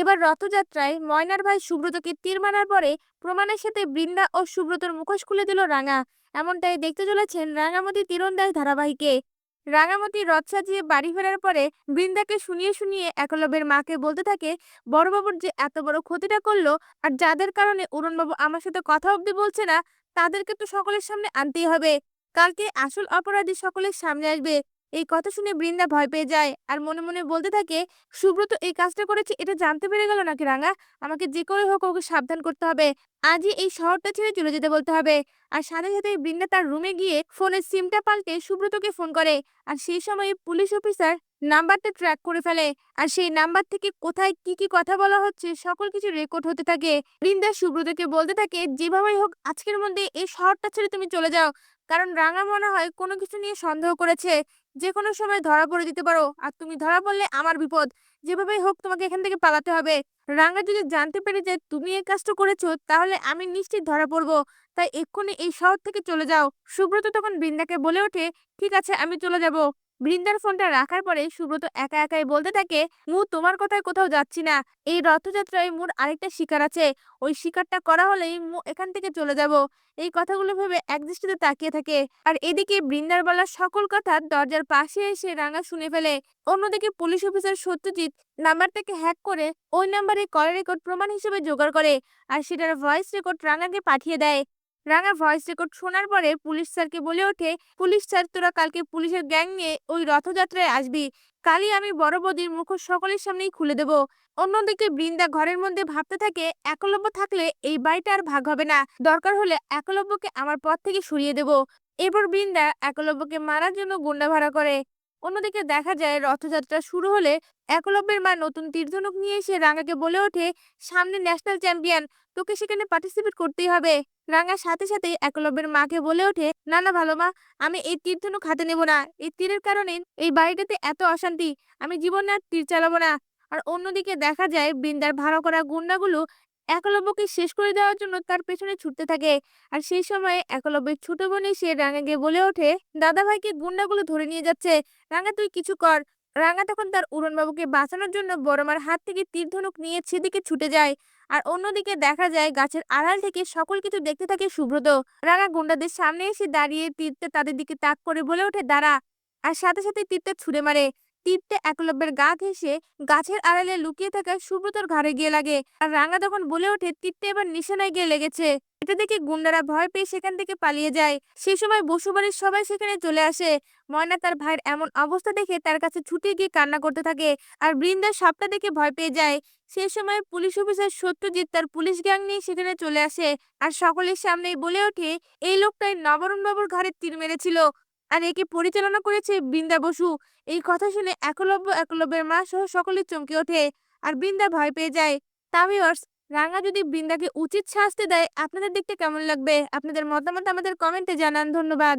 এবার রথযাত্রায় ময়নার ভাই সুব্রতকে তীর মারার পরে প্রমাণের সাথে বৃন্দা ও সুব্রতর মুখোশ খুলে দিল রাঙা। এমনটাই দেখতে চলেছেন রাঙামতি তীরন্দাজ ধারাবাহিকে। রাঙামতি রথ সাজিয়ে বাড়ি ফেরার পরে বৃন্দাকে শুনিয়ে শুনিয়ে একলব্যের মাকে বলতে থাকে, বড়বাবুর যে এত বড় ক্ষতিটা করল আর যাদের কারণে অরুণবাবু আমার সাথে কথা অবধি বলছে না, তাদেরকে তো সকলের সামনে আনতেই হবে। কালকে আসল অপরাধী সকলের সামনে আসবে। এই কথা শুনে বৃন্দা ভয় পেয়ে যায়। আর মনে মনে বলতে থাকে, সুব্রত এই কাজটা করেছে, এটা জানতে পেরে গেল নাকি রাঙা? আমাকে যে করে হোক ওকে সাবধান করতে হবে। আজই এই শহরটা ছেড়ে চলে যেতে বলতে হবে। আর সাথে সাথে বৃন্দা তার রুমে গিয়ে ফোনের সিমটা পাল্টে সুব্রতকে ফোন করে। আর সেই সময় পুলিশ অফিসার নাম্বারটা ট্র্যাক করে ফেলে। আর সেই নাম্বার থেকে কোথায় কি কি কথা বলা হচ্ছে, সকল কিছু রেকর্ড হতে থাকে। বৃন্দা সুব্রতকে বলতে থাকে, যেভাবেই হোক, আজকের মধ্যে এই শহরটা ছেড়ে তুমি চলে যাও। কারণ রাঙা মনে হয় কোনো কিছু নিয়ে সন্দেহ করেছে। যে কোনো সময় ধরা পড়ে দিতে পারো। আর তুমি ধরা পড়লে আমার বিপদ। যেভাবেই হোক, তোমাকে এখান থেকে পালাতে হবে। রাঙা যদি জানতে পেরে যে তুমি এই কাজটা করেছ, তাহলে আমি নিশ্চিত ধরা পড়ব। তাই এক্ষুনি এই শহর থেকে চলে যাও। সুব্রত তখন বৃন্দাকে বলে ওঠে, ঠিক আছে, আমি চলে যাব। বৃন্দার ফোনটা রাখার পরে সুব্রত একা একাই বলতে থাকে, মু, তোমার কথায় কোথাও যাচ্ছি না। এই রথযাত্রায় মোর আরেকটা শিকার আছে। ওই শিকারটা করা হলেই মু এখান থেকে চলে যাব। এই কথাগুলো ভেবে একদৃষ্টিতে তাকিয়ে থাকে। আর এদিকে বৃন্দার বলা সকল কথা দরজার পাশে এসে রাঙা শুনে ফেলে। অন্যদিকে পুলিশ অফিসার সত্যজিৎ নাম্বারটাকে হ্যাক করে ওই নাম্বারে কল রেকর্ড প্রমাণ হিসেবে জোগাড় করে। আর সেটার ভয়েস রেকর্ড রাঙাকে পাঠিয়ে দেয়। রাঙা ভয়েস রেকর্ড শোনার পরে পুলিশ স্যারকে বলে ওঠে, পুলিশ স্যার তোরা কালকে পুলিশের গ্যাং নিয়ে ওই রথযাত্রায় আসবি। কালই আমি বড় বদির মুখোশ সকলের সামনেই খুলে দেব। অন্যদিকে বৃন্দা ঘরের মধ্যে ভাবতে থাকে, একলব্য থাকলে এই বাড়িটা আর ভাগ হবে না। দরকার হলে একলব্যকে আমার পথ থেকে সরিয়ে দেব। এরপর বৃন্দা একলব্যকে মারার জন্য গুন্ডা ভাড়া করে। অন্যদিকে দেখা যায় রথযাত্রা শুরু হলে একলব্যের মা নতুন তীর্ধনুক নিয়ে এসে রাঙাকে বলে ওঠে, সামনে ন্যাশনাল চ্যাম্পিয়ন, তোকে সেখানে পার্টিসিপেট করতেই হবে। রাঙার সাথে সাথে একলব্যের মাকে বলে ওঠে, না না, ভালো মা, আমি এই তীর ধনুক হাতে নেব না। এই তীরের কারণে এই বাড়িটাতে এত অশান্তি, আমি জীবনে আর তীর চালাবো না। আর অন্যদিকে দেখা যায় বৃন্দার ভাড়া করা গুন্ডাগুলো একলব্যকে শেষ করে দেওয়ার জন্য তার পেছনে ছুটতে থাকে। আর সেই সময় একলব্যের ছোট বোন এসে রাঙাকে বলে ওঠে দাদা ভাইকে গুন্ডাগুলো ধরে নিয়ে যাচ্ছে। রাঙা, তুই কিছু কর। রাঙা তখন তার উড়নবাবুকে বাঁচানোর জন্য বড়মার হাত থেকে তীর ধনুক নিয়ে সেদিকে ছুটে যায়। আর অন্যদিকে দেখা যায় গাছের আড়াল থেকে সকল কিছু দেখতে থাকে সুব্রত। রাঙা গুন্ডাদের সামনে এসে দাঁড়িয়ে তীরটা তাদের দিকে তাক করে বলে ওঠে, দাঁড়া। আর সাথে সাথে তীরটা ছুড়ে মারে। তীরটা একলব্যের গা ঘেঁষে গাছের আড়ালে লুকিয়ে থাকা সুব্রতর ঘাড়ে গিয়ে লাগে। আর রাঙা তখন বলে ওঠে তীরটা এবার নিশানায় গিয়ে লেগেছে। এটা দেখে গুন্ডারা ভয় পেয়ে সেখান থেকে পালিয়ে যায়। সেই সময় বসুবাড়ির সবাই সেখানে চলে আসে। ময়না তার ভাইয়ের এমন অবস্থা দেখে তার কাছে ছুটে গিয়ে কান্না করতে থাকে আর বৃন্দা সবটা দেখে ভয় পেয়ে যায়। সেই সময় পুলিশ অফিসার সত্যজিৎ তার পুলিশ গ্যাং নিয়ে সেখানে চলে আসে। আর সকলের সামনেই বলে ওঠে, এই লোকটাই নবরণ বাবুর ঘরে তীর মেরেছিল। আর একে পরিচালনা করেছে বৃন্দা বসু। এই কথা শুনে একলব্য একলব্যের মা সহ সকলে চমকে ওঠে আর বৃন্দা ভয় পেয়ে যায়। তা ভিউয়ার্স, রাঙা যদি বৃন্দাকে উচিত শাস্তি দেয়, আপনাদের দিকটা কেমন লাগবে? আপনাদের মতামত আমাদের কমেন্টে জানান। ধন্যবাদ।